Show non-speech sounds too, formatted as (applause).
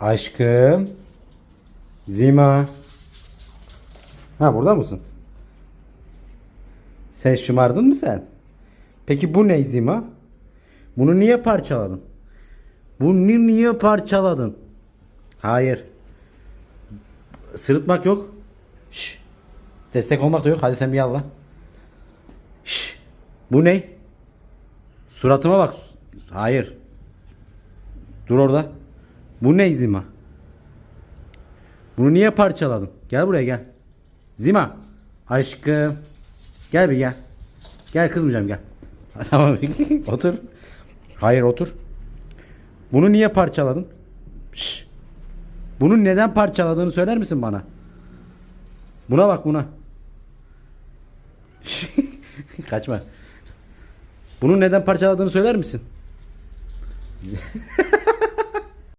Aşkım. Zima. Ha burada mısın? Sen şımardın mı sen? Peki bu ne Zima? Bunu niye parçaladın? Bunu niye parçaladın? Hayır. Sırıtmak yok. Şş. Destek olmak da yok. Hadi sen bir yalla. Şş. Bu ne? Suratıma bak. Hayır. Dur orada. Bu ne Zima? Bunu niye parçaladın? Gel buraya gel. Zima. Aşkım. Gel bir gel. Gel kızmayacağım gel. (laughs) Tamam otur. Hayır otur. Bunu niye parçaladın? Şş. Bunu neden parçaladığını söyler misin bana? Buna bak buna. (laughs) Kaçma. Bunu neden parçaladığını söyler misin? (laughs)